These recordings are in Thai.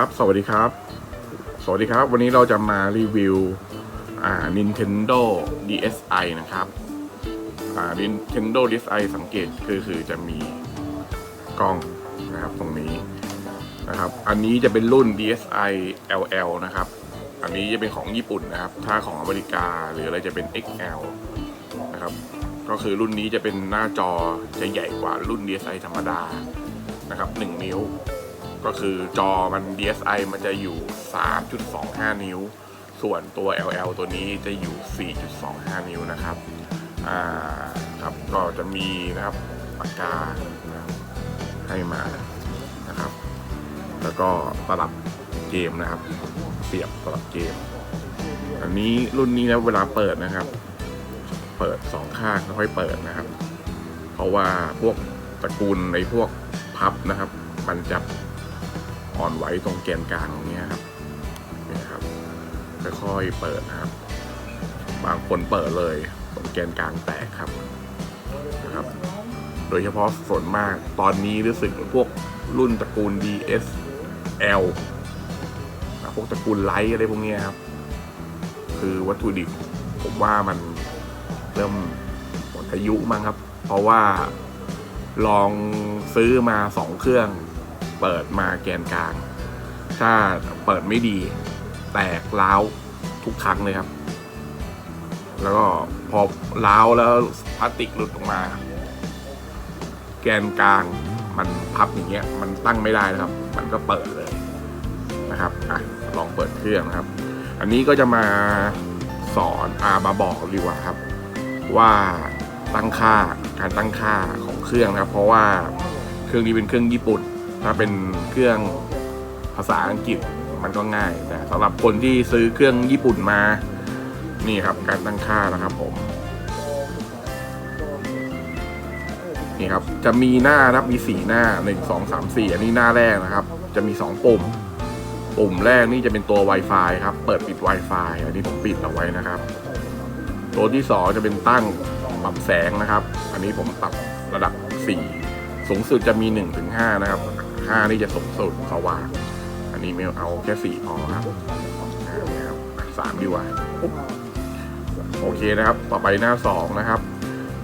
ครับ สวัสดีครับ สวัสดีครับ วันนี้เราจะมารีวิว อ่า Nintendo DSi นะครับ อ่า Nintendo DSi สังเกตคือคือจะมีกล้องนะครับตรงนี้นะครับ อันนี้จะเป็นรุ่น DSi LL นะครับ อันนี้จะเป็นของญี่ปุ่นนะครับ ถ้าของอเมริกาหรืออะไรจะเป็น XL นะครับ ก็คือรุ่นนี้จะเป็นหน้าจอจะใหญ่กว่ารุ่น DSi ธรรมดานะครับ 1 นิ้ว ก็คือจอมัน DSi มันจะอยู่ 3.25 นิ้ว ส่วนตัว LL ตัวนี้จะอยู่ 4.25 นิ้วนะครับอ่าครับก็จะมีนะครับปากกาให้มานะครับ แล้วก็ตลับเกมนะครับ เสียบตลับเกม อันนี้รุ่นนี้นะเวลาเปิดนะครับ เปิดสองข้างแล้วค่อยเปิดนะครับ เพราะว่าพวกตระกูลในพวกพับนะครับ มันจะ อ่อนไหวตรงแกนกลางตรงนี้ครับนี่ครับค่อยๆเปิดครับ บางคนเปิดเลยตรงแกนกลางแตกครับนะครับ โดยเฉพาะส่วนมากตอนนี้รู้สึกพวกรุ่นตระกูล DSL พวกตระกูลไลท์อะไรพวกนี้ครับ คือวัตถุดิบผมว่ามันเริ่มหมดอายุมั้งครับ เพราะว่าลองซื้อมาสองเครื่อง เปิดมาแกนกลาง ถ้าเปิดไม่ดี แตกร้าวทุกครั้งเลยครับ แล้วก็พอร้าวแล้วพลาสติกหลุดออกมา แกนกลางมันพับอย่างเงี้ย มันตั้งไม่ได้นะครับ มันก็เปิดเลยนะครับอะลองเปิดเครื่องนะครับ อันนี้ก็จะมาสอนอามาบอกดีกว่าครับ ว่าตั้งค่าการตั้งค่าของเครื่องนะครับ เพราะว่าเครื่องนี้เป็นเครื่องญี่ปุ่น ถ้าเป็นเครื่องภาษาอังกฤษมันก็ง่ายแต่สำหรับคนที่ซื้อเครื่องญี่ปุ่นมา นี่ครับการตั้งค่านะครับผม นี่ครับจะมีหน้านะครับมีสี่หน้าหนึ่งสองสามสี่อันนี้หน้าแรกนะครับ จะมีสองปุ่ม ปุ่มแรกนี่จะเป็นตัว Wi-Fi ครับ เปิดปิด Wi-Fi อันนี้ผมปิดเอาไว้นะครับ ตัวที่สองจะเป็นตั้งปรับแสงนะครับ อันนี้ผมปรับระดับ4สูงสุดจะมี1ถึง5นะครับ 5นี่จะสูงสุดสว่างอันนี้ไม่เอาแค่4พอครับอ่าเนี่ยครับสามดีกว่าโอเคนะครับ ต่อไปหน้า2นะครับ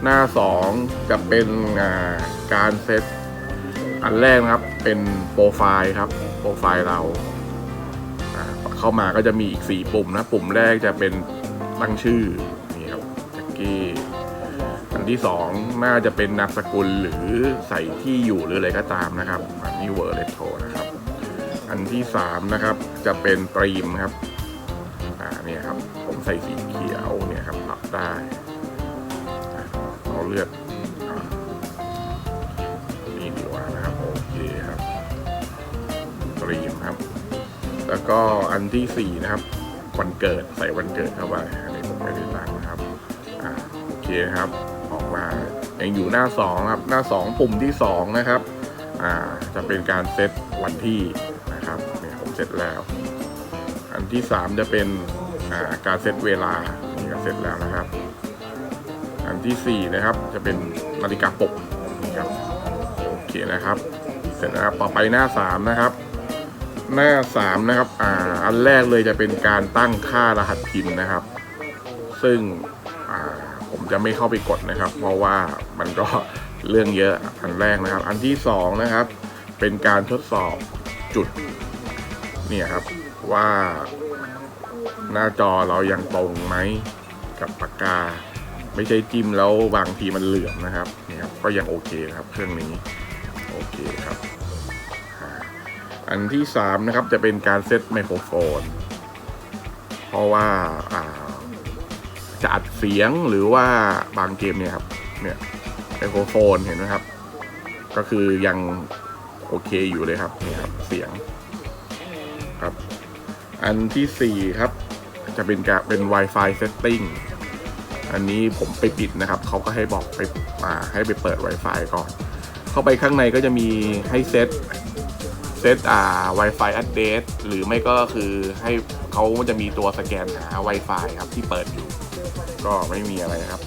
หน้า2จะเป็นการเซตอันแรกนะครับ เป็นโปรไฟล์ครับ โปรไฟล์เราเข้ามาก็จะมีอีก4ปุ่มนะ ปุ่มแรกจะเป็นตั้งชื่อนี่ครับแจ็กกี้ ที่ 2 น่าจะเป็นนามสกุลหรือใส่ที่อยู่หรืออะไรก็ตามนะครับอันนี้เวอร์เลโทนะครับ อันที่ 3 นะครับจะเป็นตรีมครับอ่าเนี่ยครับผมใส่สีเขียวเนี่ยครับปรับได้เอาเลือดอ่านี่ดีกว่านะครับโอเคครับตรีมครับ แล้วก็อันที่สี่นะครับวันเกิดใส่วันเกิดเข้าไปอันนี้ผมไม่ได้ตั้งนะครับอ่าโอเคครับ มายังอยู่หน้าสองครับหน้าสองปุ่มที่สองนะครับอ่าจะเป็นการเซตวันที่นะครับเนี่ยผมเซตแล้ว อันที่สามจะเป็นอ่าการเซตเวลานี่ก็เซตแล้วนะครับ อันที่สี่นะครับจะเป็นนาฬิกาปลุกนี่ครับโอเคนะครับ เสร็จนะครับต่อไปหน้าสามนะครับหน้าสามนะครับ อ่า อันแรกเลยจะเป็นการตั้งค่ารหัสพินนะครับ ซึ่ง จะไม่เข้าไปกดนะครับ เพราะว่ามันก็เรื่องเยอะอันแรกนะครับ อันที่สองนะครับ เป็นการทดสอบจุดเนี่ยครับว่าหน้าจอเรายังตรงไหมกับปากกา ไม่ใช่จิ้มแล้วบางทีมันเหลื่อมนะครับเนี่ยครับก็ยังโอเคครับเครื่องนี้โอเคครับ อันที่สามนะครับจะเป็นการเซตไมโครโฟน เพราะว่าอ่า จะอัดเสียงหรือว่าบางเกมเนี่ยครับเนี่ยไมโครโฟนเห็นไหมครับ ก็คือยังโอเคอยู่เลยครับนี่ครับเสียงครับ อันที่สี่ครับ จะเป็นการเป็น Wi-Fi setting อันนี้ผมไปปิดนะครับ เขาก็ให้บอกไปมาให้ไปเปิด Wi-Fi ก่อน เข้าไปข้างในก็จะมีให้เซตเซตอ่า Wi-Fi address หรือไม่ก็คือให้ เขาจะมีตัวสแกนหา Wi-Fi ครับที่เปิดอยู่ ก็ไม่มีอะไรครับ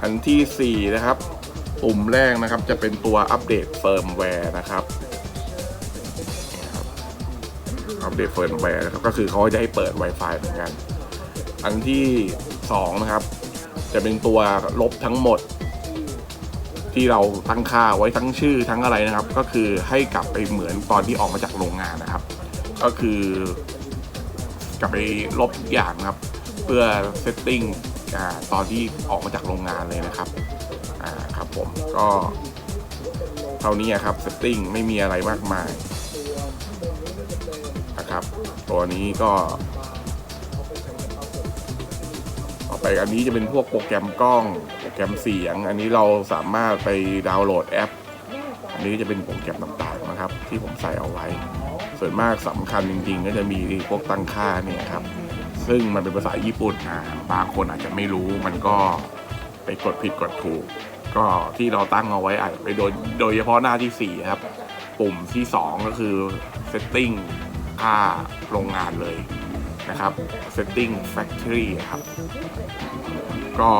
อันที่ 4 นะครับ ปุ่มแรกนะครับจะเป็นตัวอัปเดตเฟิร์มแวร์นะครับอัปเดตเฟิร์มแวร์นะครับก็คือเขาจะให้เปิด Wi-Fi เหมือนกัน อันที่สองนะครับ จะเป็นตัวลบทั้งหมด ที่เราตั้งค่าไว้ทั้งชื่อทั้งอะไรนะครับ ก็คือให้กลับไปเหมือนตอนที่ออกมาจากโรงงานนะครับ ก็คือ กลับไปลบทุกอย่างนะครับ เพื่อเซตติ้งตอนที่ออกมาจากโรงงานเลยนะครับครับผมก็เท่านี้ครับเซตติ้งไม่มีอะไรมากมายนะครับตัวนี้ก็ต่อไปอันนี้จะเป็นพวกโปรแกรมกล้องโปรแกรมเสียง อันนี้เราสามารถไปดาวน์โหลดแอป อันนี้จะเป็นโปรแกรมต่างๆนะครับ ที่ผมใส่เอาไว้ ส่วนมากสำคัญจริง ๆ ก็จะมีพวกตั้งค่าเนี่ยครับ ซึ่งมันเป็นภาษาญี่ปุ่นอ่าบางคนอาจจะไม่รู้มันก็ไปกดผิดกดถูก ก็ที่เราตั้งเอาไว้อาจจะไปโดยโดยเฉพาะหน้าที่4ครับ ปุ่มที่ 2 ก็คือ setting ค่าโรงงานเลยนะครับ setting factory ครับ ก็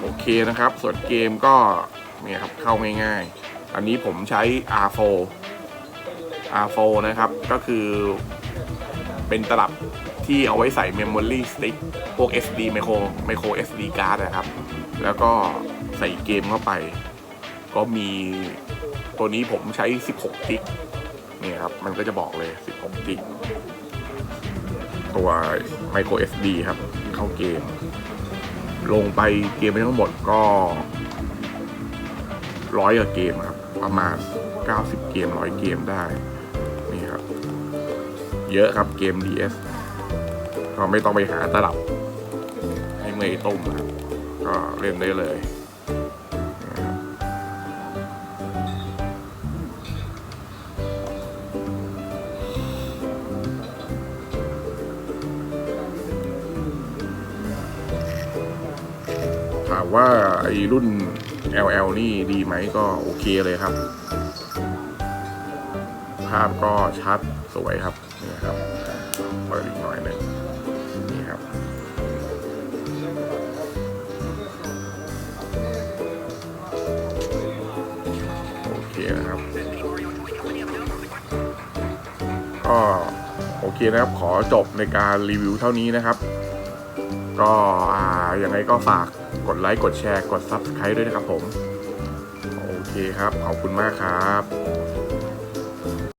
โอเคนะครับ ส่วนเกมก็เนี่ยครับเข้าง่ายๆ อันนี้ผมใช้ R4 R4 นะครับ ก็คือเป็นตลับที่เอาไว้ใส่ Memory Stick พวก SD Micro Micro SD card นะครับ แล้วก็ใส่เกมเข้าไป ก็มีตัวนี้ผมใช้ 16 กิกนี่ครับ มันก็จะบอกเลย 16 กิก ตัว Micro SD ครับ เข้าเกม ลงไปเกมไปทั้งหมดก็ร้อยกว่าเกมครับ ประมาณ 90 เกมร้อยเกมได้ เยอะครับเกม DS ก็ไม่ต้องไปหาตลับ ให้เมย์ต้มครับ ก็เล่นได้เลยถามว่าไอ้รุ่น LL นี่ดีไหมก็โอเคเลยครับ ภาพก็ชัดสวยครับ นี่ครับเปิดอีกหน่อยหนึ่งนี่ครับโอเคนะครับก็โอเคนะครับขอจบในการรีวิวเท่านี้นะครับ ก็อ่ายังไงก็ฝากกดไลค์กดแชร์กด Subscribe ด้วยนะครับผม โอเคครับ ขอบคุณมากครับ